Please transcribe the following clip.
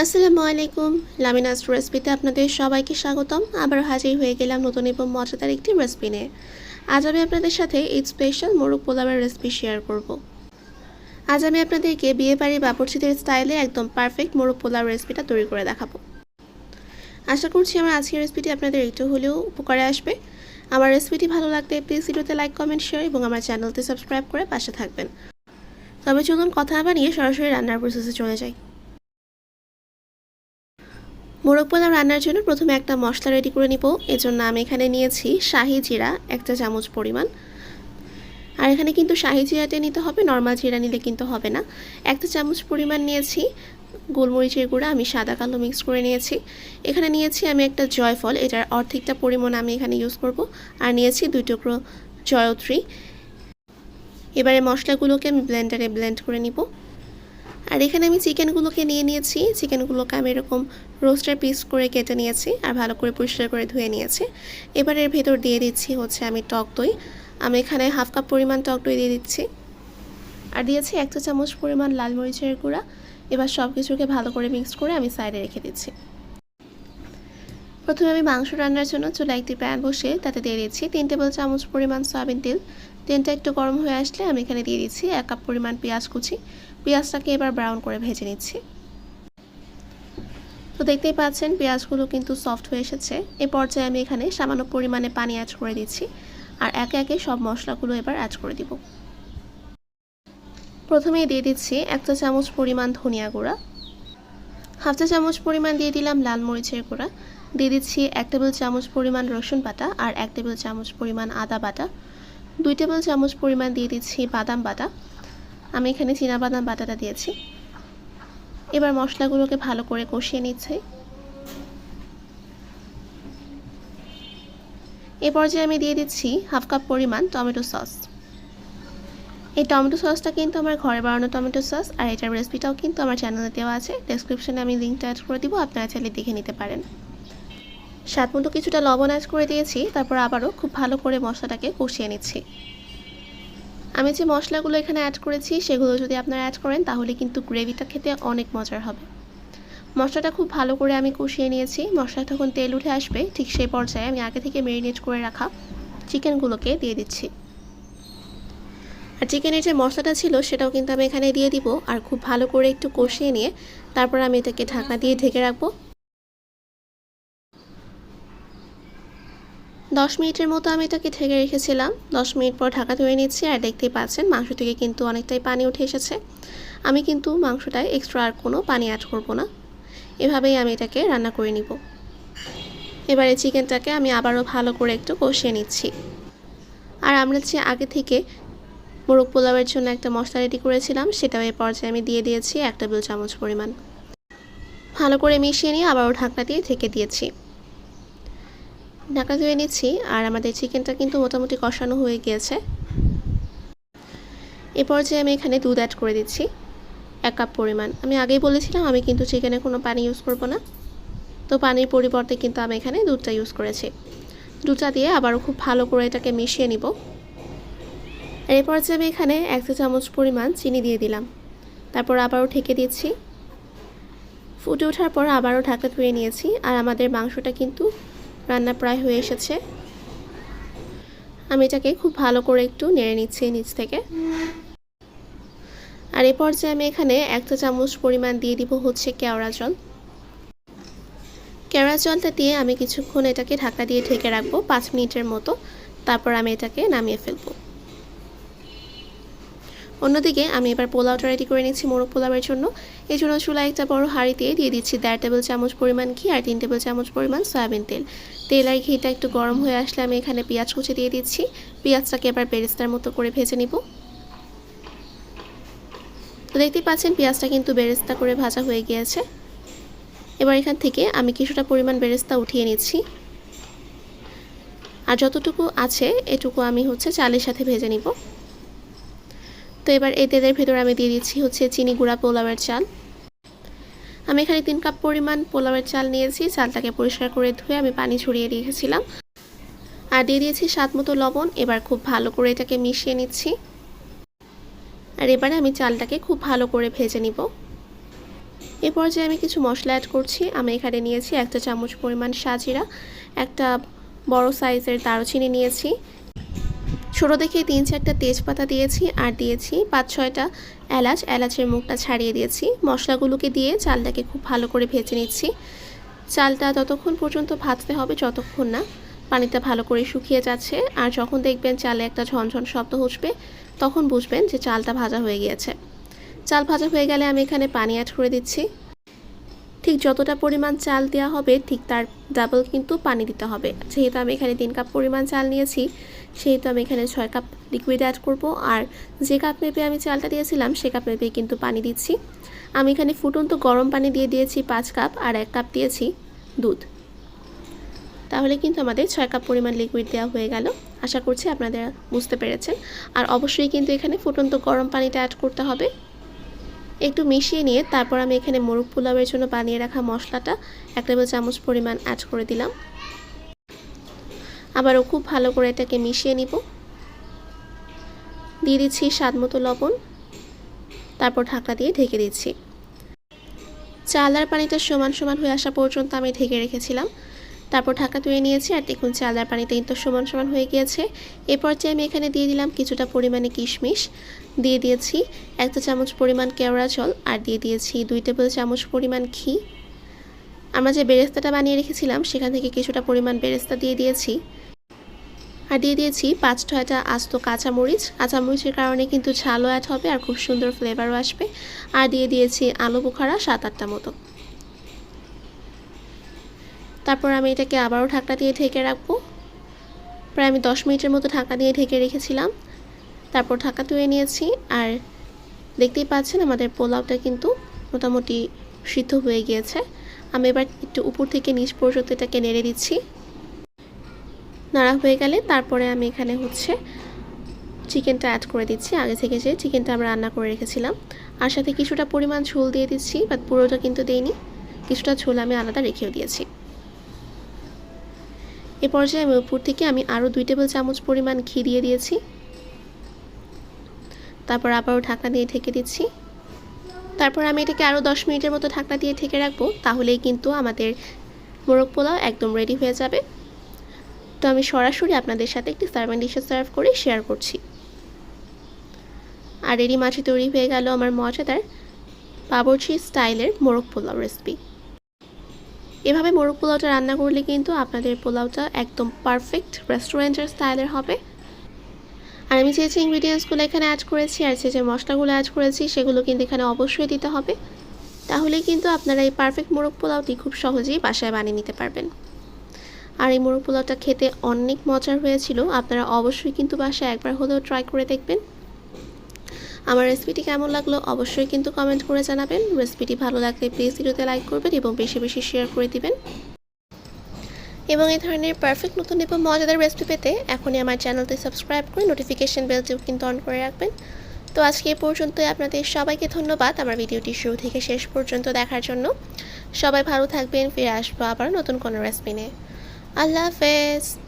আসসালামু আলাইকুম। লামিনাস রেসিপিতে আপনাদের সবাইকে স্বাগতম। আবারও হাজির হয়ে গেলাম নতুন এবং মজাদার একটি রেসিপি নিয়ে। আজ আমি আপনাদের সাথে ঈদ স্পেশাল মোরগ পোলাওয়ের রেসিপি শেয়ার করব। আজ আমি আপনাদেরকে বিয়ে বাড়ি বাবরচিদের স্টাইলে একদম পারফেক্ট মোরগ পোলাও রেসিপিটা তৈরি করে দেখাবো। আশা করছি আমার আজকের রেসিপিটি আপনাদের একটু হলেও উপকারে আসবে। আমার রেসিপিটি ভালো লাগলে প্লিজ ভিডিওতে লাইক কমেন্ট শেয়ার এবং আমার চ্যানেলটি সাবস্ক্রাইব করে পাশে থাকবেন। তবে চলুন কথা না নিয়ে সরাসরি রান্নার প্রসেসে চলে যাই। মোরগ পোলাও রান্নার জন্য প্রথমে একটা মশলা রেডি করে নিব। এজন্য আমি এখানে নিয়েছি শাহি জিরা, একটা চামচ পরিমাণ। আর এখানে কিন্তু শাহি জিরাটা নিতে হবে নর্মাল জিরা নিলে কিন্তু হবে না। একটা চামচ পরিমাণ নিয়েছি, গোলমরিচের গুঁড়া আমি সাদা কালো মিক্স করে নিয়েছি। এখানে নিয়েছি আমি একটা জয়ফল, এটার অর্ধেকটা পরিমাণ আমি এখানে ইউজ করব। আর নিয়েছি দুই টুকরো জয়ত্রী। এবারে মশলাগুলোকে আমি ব্লেন্ডারে ব্লেন্ড করে নিব। আর এখানে আমি চিকেনগুলোকে নিয়ে নিয়েছি। চিকেনগুলোকে আমি এরকম রোস্টার পিস করে কেটে নিয়েছি আর ভালো করে পরিষ্কার করে ধুয়ে নিয়েছি। এবার এর ভেতর দিয়ে দিচ্ছি হচ্ছে আমি টক দই। আমি এখানে হাফ কাপ পরিমাণ টক দই দিয়ে দিচ্ছি। আর দিয়েছি একটা চামচ পরিমাণ লাল মরিচের গুঁড়া। এবার সব কিছুকে ভালো করে মিক্স করে আমি সাইডে রেখে দিচ্ছি। প্রথমে আমি মাংস রান্নার জন্য চুলা একটি প্যান বসে তাতে দিয়ে দিচ্ছি তিন টেবিল চামচ পরিমাণ সয়াবিন তেল। তেলটা একটু গরম হয়ে আসলে আমি এখানে দিয়ে দিচ্ছি এক কাপ পরিমাণ পেঁয়াজ কুচি। পেঁয়াজটাকে এবার ব্রাউন করে ভেজে নিচ্ছি। তো দেখতেই পাচ্ছেন, পেঁয়াজগুলো কিন্তু সফট হয়ে এসেছে। এ পর্যায়ে আমি এখানে সামান্য পরিমাণে পানি অ্যাড করে দিচ্ছি আর একে একে সব মশলাগুলো এবার অ্যাড করে দিব। প্রথমেই দিয়ে দিচ্ছি একটা চামচ পরিমাণ ধনিয়া গুঁড়া, হাফ চা চামচ পরিমাণ দিয়ে দিলাম লাল মরিচের গুঁড়া, দিয়ে দিচ্ছি এক টেবিল চামচ পরিমাণ রসুন বাটা আর এক টেবিল চামচ পরিমাণ আদা বাটা, দুই টেবিল চামচ পরিমাণ দিয়ে দিচ্ছি বাদাম বাটা আমি এখানে বাদাম বাটাটা দিয়েছি। এবার মশলাগুলোকে ভালো করে কষিয়ে নিচ্ছি। এ পর্যায়ে আমি দিয়ে দিচ্ছি হাফ কাপ পরিমাণ টমেটো সস। এই টমেটো সসটা কিন্তু আমার ঘরে বানানো টমেটো সস, আর এটার রেসিপিটাও কিন্তু আমার চ্যানেলে দেওয়া আছে। ডেসক্রিপশনে আমি লিঙ্কটা অ্যাড করে দিব, আপনারা চাইলে দেখে নিতে পারেন। স্বাদ মতো কিছুটা লবণ অ্যাড করে দিয়েছি, তারপর আবারও খুব ভালো করে মশলাটাকে কষিয়ে নিচ্ছি। আমি যে মশলাগুলো এখানে অ্যাড করেছি, সেগুলো যদি আপনারা অ্যাড করেন, তাহলে কিন্তু গ্রেভিটা খেতে অনেক মজার হবে। মশলাটা খুব ভালো করে আমি কষিয়ে নিয়েছি। মশলা তখন তেল উঠে আসবে, ঠিক সেই পর্যায়ে আমি আগে থেকে মেরিনেট করে রাখা চিকেনগুলোকে দিয়ে দিচ্ছি। আর চিকেনের যে মশলাটা ছিল, সেটাও কিন্তু আমি এখানে দিয়ে দিব। আর খুব ভালো করে একটু কষিয়ে নিয়ে, তারপর আমি এটাকে ঢাকনা দিয়ে ঢেকে রাখব। দশ মিনিটের মতো আমি এটাকে ঢেকে রেখেছিলাম। দশ মিনিট পর ঢাকা ধরে নিচ্ছি আর দেখতেই পাচ্ছেন মাংস থেকে কিন্তু অনেকটাই পানি উঠে এসেছে। আমি কিন্তু মাংসটায় এক্সট্রা আর কোনো পানি অ্যাড করব না। এভাবেই আমি এটাকে রান্না করে নিব। এবারে চিকেনটাকে আমি আবারও ভালো করে একটু কষিয়ে নিচ্ছি। আর আমরা যে আগে থেকে মোরগ পোলাওয়ের জন্য একটা মশলা রেডি করেছিলাম, সেটাও এই পর্যায়ে আমি দিয়ে দিয়েছি এক টেবিল চামচ পরিমাণ। ভালো করে মিশিয়ে নিয়ে আবারও ঢাকনা দিয়ে ঢেকে দিয়েছি। ঢাকা ধুয়ে নিচ্ছি, আর আমাদের চিকেনটা কিন্তু মোটামুটি কষানো হয়ে গিয়েছে। এ পর্যায়ে আমি এখানে দুধ অ্যাড করে দিচ্ছি, এক কাপ পরিমাণ। আমি আগেই বলেছিলাম, আমি কিন্তু চিকেনে কোনো পানি ইউজ করব না। তো পানির পরিবর্তে কিন্তু আমি এখানে দুধটা ইউজ করেছি। দুধটা দিয়ে আবারও খুব ভালো করে এটাকে মিশিয়ে নিব। আর এই পর্যায়ে আমি এখানে এক চা চামচ পরিমাণ চিনি দিয়ে দিলাম। তারপর আবারও ঠেকে দিচ্ছি। ফুটে ওঠার পর আবারও ঢাকা ধুয়ে নিয়েছি, আর আমাদের মাংসটা কিন্তু রান্না প্রায় হয়ে এসেছে। আমি এটাকে খুব ভালো করে একটু নেড়ে নিচ্ছি নিচ থেকে। আর এ পর্যায়ে আমি এখানে একটা চামচ পরিমাণ দিয়ে দিব হচ্ছে কেওড়া জল। কেওড়া জলটা দিয়ে আমি কিছুক্ষণ এটাকে ঢাকা দিয়ে ঢেকে রাখব পাঁচ মিনিটের মতো। তারপর আমি এটাকে নামিয়ে ফেলব। অন্যদিকে আমি এবার পোলাওটা রেডি করে নিচ্ছি মোরগ পোলাওয়ের জন্য। এই জন্য চুলা একটা বড় হাঁড়িতে দিয়ে দিচ্ছি দেড় টেবিল চামচ পরিমাণ ঘি আর তিন টেবিল চামচ পরিমাণ সয়াবিন তেল। তেল আর ঘিটা একটু গরম হয়ে আসলে আমি এখানে পেঁয়াজ কুচি দিয়ে দিচ্ছি। পেঁয়াজটাকে এবার বেরেস্তার মতো করে ভেজে নিব। তো দেখতেই পাচ্ছেন পেঁয়াজটা কিন্তু বেরেস্তা করে ভাজা হয়ে গিয়েছে। এবার এখান থেকে আমি কিছুটা পরিমাণ বেরেস্তা উঠিয়ে নিচ্ছি। আর যতটুকু আছে এটুকু আমি হচ্ছে চালের সাথে ভেজে নিব। তো এবার এই তেলের ভেতর আমি দিয়ে দিচ্ছি হচ্ছে চিনি গুঁড়া পোলাওয়ের চাল। আমি এখানে তিন কাপ পরিমাণ পোলাওয়ের চাল নিয়েছি, চালটাকে পরিষ্কার করে ধুয়ে আমি পানি ছড়িয়ে রেখেছিলাম। আর দিয়ে দিয়েছি স্বাদ মতো লবণ, এবার খুব ভালো করে এটাকে মিশিয়ে নিচ্ছি। আর এবারে আমি চালটাকে খুব ভালো করে ভেজে নিব। এ পর্যায়ে আমি কিছু মশলা অ্যাড করছি। আমি এখানে নিয়েছি একটা চামচ পরিমাণ সাজিরা, একটা বড় সাইজের দারুচিনি নিয়েছি। ছোটো দেখে তিন চারটা তেজপাতা দিয়েছি আর দিয়েছি পাঁচ ছয়টা এলাচ। এলাচের মুখটা ছাড়িয়ে দিয়েছি। মশলাগুলোকে দিয়ে চালটাকে খুব ভালো করে ভেজে নিচ্ছি। চালটা ততক্ষণ পর্যন্ত ভাজতে হবে, যতক্ষণ না পানিটা ভালো করে শুকিয়ে যাচ্ছে। আর যখন দেখবেন চালে একটা ঝনঝন শব্দ উঠবে তখন বুঝবেন যে চালটা ভাজা হয়ে গিয়েছে। চাল ভাজা হয়ে গেলে আমি এখানে পানি অ্যাড করে দিচ্ছি। ঠিক যতটা পরিমাণ চাল দেওয়া হবে, ঠিক তার ডাবল কিন্তু পানি দিতে হবে। যেহেতু আমি এখানে তিন কাপ পরিমাণ চাল নিয়েছি সেহেতু আমি এখানে ছয় কাপ লিকুইড অ্যাড করব। আর যে কাপ মেপে আমি চালটা দিয়েছিলাম, সে কাপ মেপে কিন্তু পানি দিচ্ছি। আমি এখানে ফুটন্ত গরম পানি দিয়ে দিয়েছি পাঁচ কাপ আর এক কাপ দিয়েছি দুধ। তাহলে কিন্তু আমাদের ছয় কাপ পরিমাণ লিকুইড দেওয়া হয়ে গেল। আশা করছি আপনারা বুঝতে পেরেছেন। আর অবশ্যই কিন্তু এখানে ফুটন্ত গরম পানিটা অ্যাড করতে হবে। একটু মিশিয়ে নিয়ে তারপর আমি এখানে মোরগ পোলাওয়ের জন্য বানিয়ে রাখা মশলাটা এক টেবিল চামচ পরিমাণ অ্যাড করে দিলাম। আবারও খুব ভালো করে এটাকে মিশিয়ে নিব। দিয়ে দিচ্ছি স্বাদ মতো লবণ। তারপর ঢাকা দিয়ে ঢেকে দিচ্ছি। চাল আর পানিটা সমান সমান হয়ে আসা পর্যন্ত আমি ঢেকে রেখেছিলাম। তারপর ঢাকা তুলে নিয়েছি আর দেখুন চাল আর পানিটা কিন্তু সমান সমান হয়ে গিয়েছে। এ পর্যায়ে আমি এখানে দিয়ে দিলাম কিছুটা পরিমাণে কিশমিশ। দিয়ে দিয়েছি একটা চামচ পরিমাণ কেওড়া জল আর দিয়ে দিয়েছি দুই টেবিল চামচ পরিমাণ ঘি। আমরা যে বেরেস্তাটা বানিয়ে রেখেছিলাম, সেখান থেকে কিছুটা পরিমাণ বেরেস্তা দিয়ে দিয়েছি। আর দিয়ে দিয়েছি পাঁচ, ছয়টা আস্ত কাঁচামরিচ। কাঁচামরিচের কারণে কিন্তু ঝালও অ্যাড হবে আর খুব সুন্দর ফ্লেভারও আসবে। আর দিয়ে দিয়েছি আলু বোখারা সাত, আটটা মতো। তারপর আমি এটাকে আবারও ঢাকনা দিয়ে ঢেকে রাখব। প্রায় আমি দশ মিনিটের মতো ঢাকা দিয়ে ঢেকে রেখেছিলাম। তারপর ঢাকা তুলে নিয়েছি আর দেখতেই পাচ্ছেন আমাদের পোলাওটা কিন্তু মোটামুটি সিদ্ধ হয়ে গিয়েছে। আমি এবার একটু উপর থেকে নিচ পর্যন্ত এটাকে নেড়ে দিচ্ছি। নাড়া হয়ে গেলে তারপরে আমি এখানে হচ্ছে চিকেনটা অ্যাড করে দিচ্ছি। আগে থেকে যে চিকেনটা আমরা রান্না করে রেখেছিলাম। আর সাথে কিছুটা পরিমাণ ঝোল দিয়ে দিচ্ছি বাট পুরোটা কিন্তু দেইনি। কিছুটা ঝোল আমি আলাদা রেখেও দিয়েছি। এ পর্যায়ে আমি উপর থেকে আমি আরও দুই টেবিল চামচ পরিমাণ ঘি দিয়ে দিয়েছি। তারপর আবারও ঢাকনা দিয়ে ঢেকে দিচ্ছি। তারপর আমি এটাকে আরও দশ মিনিটের মতো ঢাকনা দিয়ে ঢেকে রাখব, তাহলেই কিন্তু আমাদের মোরগ পোলাও একদম রেডি হয়ে যাবে। তো আমি সরাসরি আপনাদের সাথে একটি সার্ভিং ডিশে সার্ভ করে শেয়ার করছি। আর এরই মাঝে তৈরি হয়ে গেল আমার মজাদার বাবরচি স্টাইলের মোরগ পোলাও রেসিপি এভাবে মোরগ পোলাওটা রান্না করলে কিন্তু আপনাদের পোলাওটা একদম পারফেক্ট রেস্টুরেন্টের স্টাইলের হবে। আর আমি যে যে ইনগ্রিডিয়েন্টসগুলো এখানে অ্যাড করেছি আর যে যে মশলাগুলো অ্যাড করেছি, সেগুলো কিন্তু এখানে অবশ্যই দিতে হবে। তাহলেই কিন্তু আপনারা এই পারফেক্ট মোরগ পোলাওটি খুব সহজেই বাসায় বানিয়ে নিতে পারবেন। আর এই মোরগ পোলাওটা খেতে অনেক মজার হয়েছিল। আপনারা অবশ্যই কিন্তু বাসায় একবার হলেও ট্রাই করে দেখবেন। আমার রেসিপিটি কেমন লাগল অবশ্যই কিন্তু কমেন্ট করে জানাবেন। রেসিপিটি ভালো লাগলে প্লিজ ভিডিওতে লাইক করবেন এবং বেশি বেশি শেয়ার করে দিবেন। এবং এই ধরনের পারফেক্ট নতুন এবং মজাদার রেসিপি পেতে এখনই আমার চ্যানেলটি সাবস্ক্রাইব করে নোটিফিকেশন বেলটিও কিন্তু অন করে রাখবেন। তো আজকে এ পর্যন্তই। আপনাদের সবাইকে ধন্যবাদ আমার ভিডিওটি শুরু থেকে শেষ পর্যন্ত দেখার জন্য। সবাই ভালো থাকবেন, ফিরে আসব আবার নতুন কোনো রেসিপি নিয়ে। আল্লাহ হাফেজ।